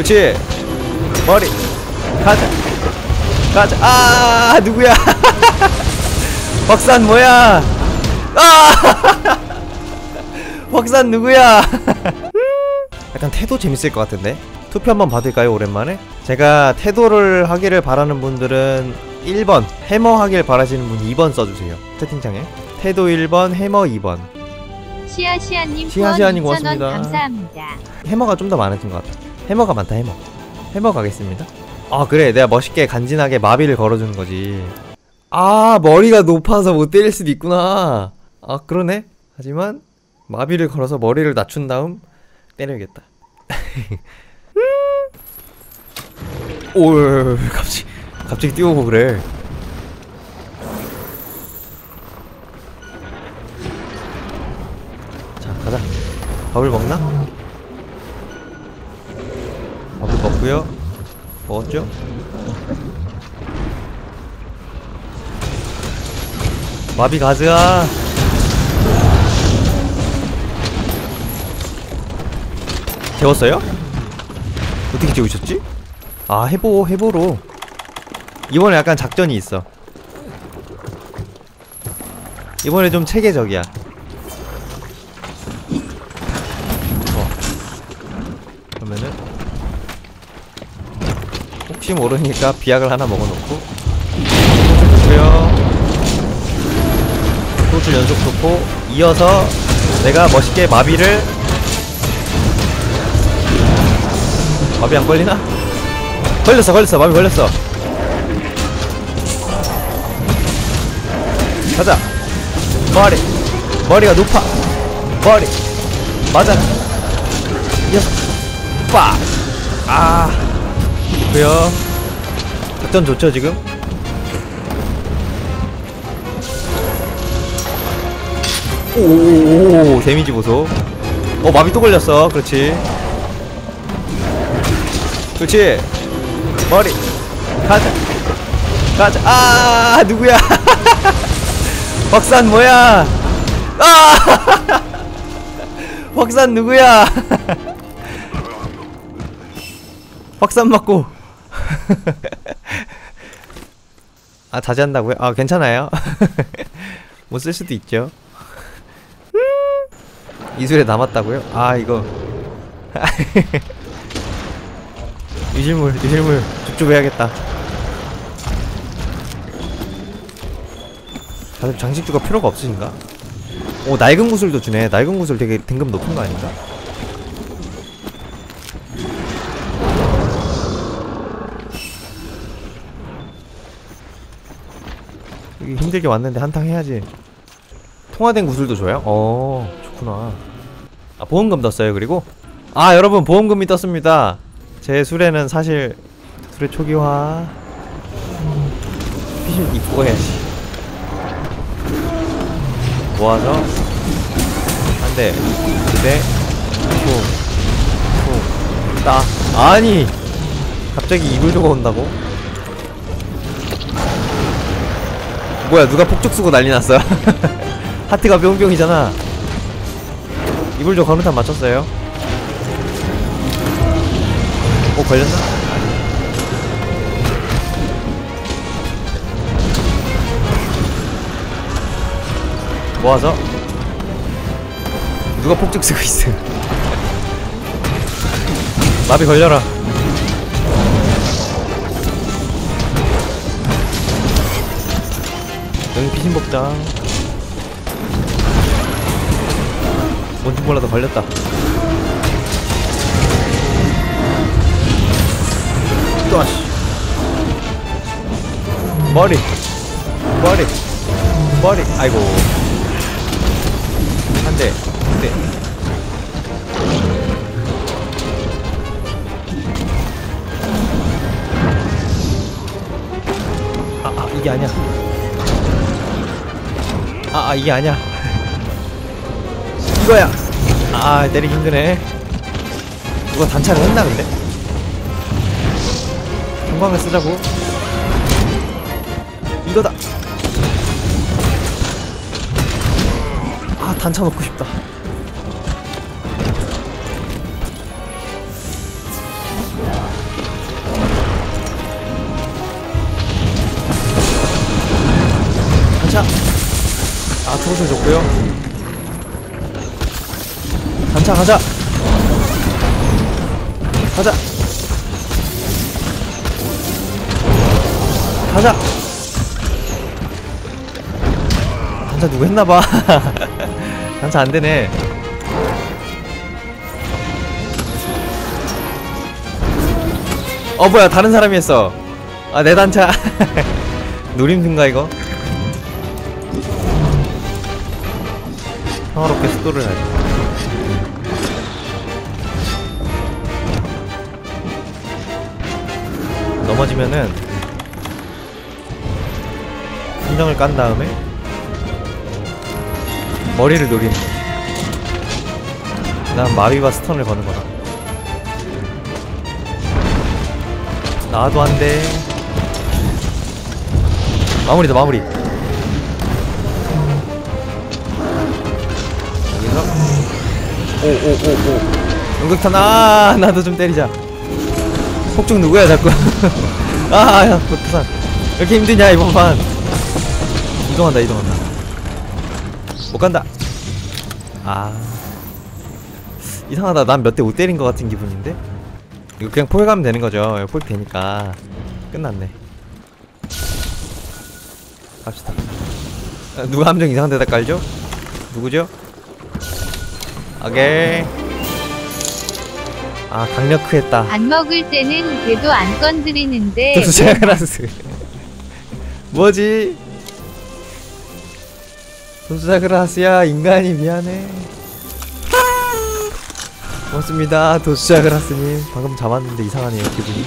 그렇지. 머리. 가자. 가자. 아 누구야? 박산 뭐야? 아! 박산 누구야? 약간 태도 재밌을 것 같은데? 투표 한번 받을까요 오랜만에? 제가 태도를 하기를 바라는 분들은 1번 해머 하길 바라시는 분 2번 써주세요. 채팅창에. 태도 1번 해머 2번. 시아시아님 시아시아님 후원 2,000원 고맙습니다. 감사합니다. 해머가 좀 더 많아진 것 같아. 해머 많다 해머. 해머 가겠습니다. 아 그래 내가 멋있게 간지나게 마비를 걸어주는 거지. 아 머리가 높아서 못 때릴 수도 있구나. 아 그러네. 하지만 마비를 걸어서 머리를 낮춘 다음 때려야겠다. 오 갑자기 갑자기 뛰어오고 그래. 자 가자. 밥을 먹나? 먹고요. 먹었죠? 마비 가즈아. 재웠어요? 어떻게 재우셨지? 아 해보 해보로. 이번에 약간 작전이 있어. 이번에 좀 체계적이야. 그러면은 혹시 모르니까 비약을 하나 먹어놓고. 좋고요. 소주 연속 좋고 이어서 내가 멋있게 마비를. 마비 안 걸리나? 걸렸어 걸렸어. 마비 걸렸어. 가자. 머리. 머리가 높아. 머리. 맞아라. 이어서. 빡! 아 좋고요. 작전 좋죠 지금? 오오오 데미지 보소. 어 마비 또 걸렸어. 그렇지. 그렇지. 머리. 가자. 가자. 아 누구야? 박산 뭐야? 아! 박산 누구야? 박산 맞고 아 자제한다고요? 아 괜찮아요 못 쓸 수도 있죠 이술에 남았다고요? 아 이거 유실물 유실물 줍줍해야겠다 다들 장식주가 필요가 없으신가? 오 낡은 구슬도 주네 낡은 구슬 되게 등급 높은 거 아닌가? 여기 힘들게 왔는데 한탕 해야지. 통화된 구슬도 줘요? 어 좋구나. 아 보험금 떴어요 그리고? 아 여러분 보험금이 떴습니다. 제 술에는 사실 술의 초기화. 피신 입고 해야지 모아서 한대 두대 쿵쿵따. 아니 갑자기 이불 조가 온다고? 뭐야 누가 폭죽 쓰고 난리 났어요? 하트가 뿅뿅이잖아. 이불 조 건우탄 맞췄어요? 어 걸렸나? 모아서 누가 폭죽 쓰고 있어 마비 걸려라 여기 피신복장 뭔지 몰라도 걸렸다. 또아씨 머리. 머리. 머리. 아이고. 한대 한대. 아, 아 이게 아니야 아, 아 이게 아니야. 이거야. 아 때리기 힘드네. 누가 단차를 했나 근데? 형광을 쓰자고. 이거다. 아 단차 넣고 싶다 소스 좋고요. 단차 가자 가자. 가자. 단차 누구 했나봐. 단차 안되네. 어 뭐야. 다른 사람이 했어. 아 내 단차. 노림수인가 이거 평화롭게 수도를 하지 넘어지면은 함정을 깐 다음에 머리를 노리는 난 마비와 스턴을 거는 거다. 나도 안돼. 마무리다 마무리 오오오오. 연극탄 아 나도 좀 때리자. 폭죽 누구야 자꾸? 아야 폭탄 이렇게 힘드냐 이번 판 이동한다 이동한다. 못 간다. 아. 이상하다. 난 몇 대 못 때린 것 같은 기분인데? 이거 그냥 포획 하면 되는 거죠. 포획 되니까. 끝났네. 갑시다. 아, 누가 함정 이상한 데다 깔죠? 누구죠? 오케이. 아 강력크 했다. 안 먹을 때는 걔도 안 건드리는데 또 수자그라스. 뭐지? 도수자그라스야 인간이 미안해. 고맙습니다 도수자그라스님. 방금 잡았는데 이상하네요 기분이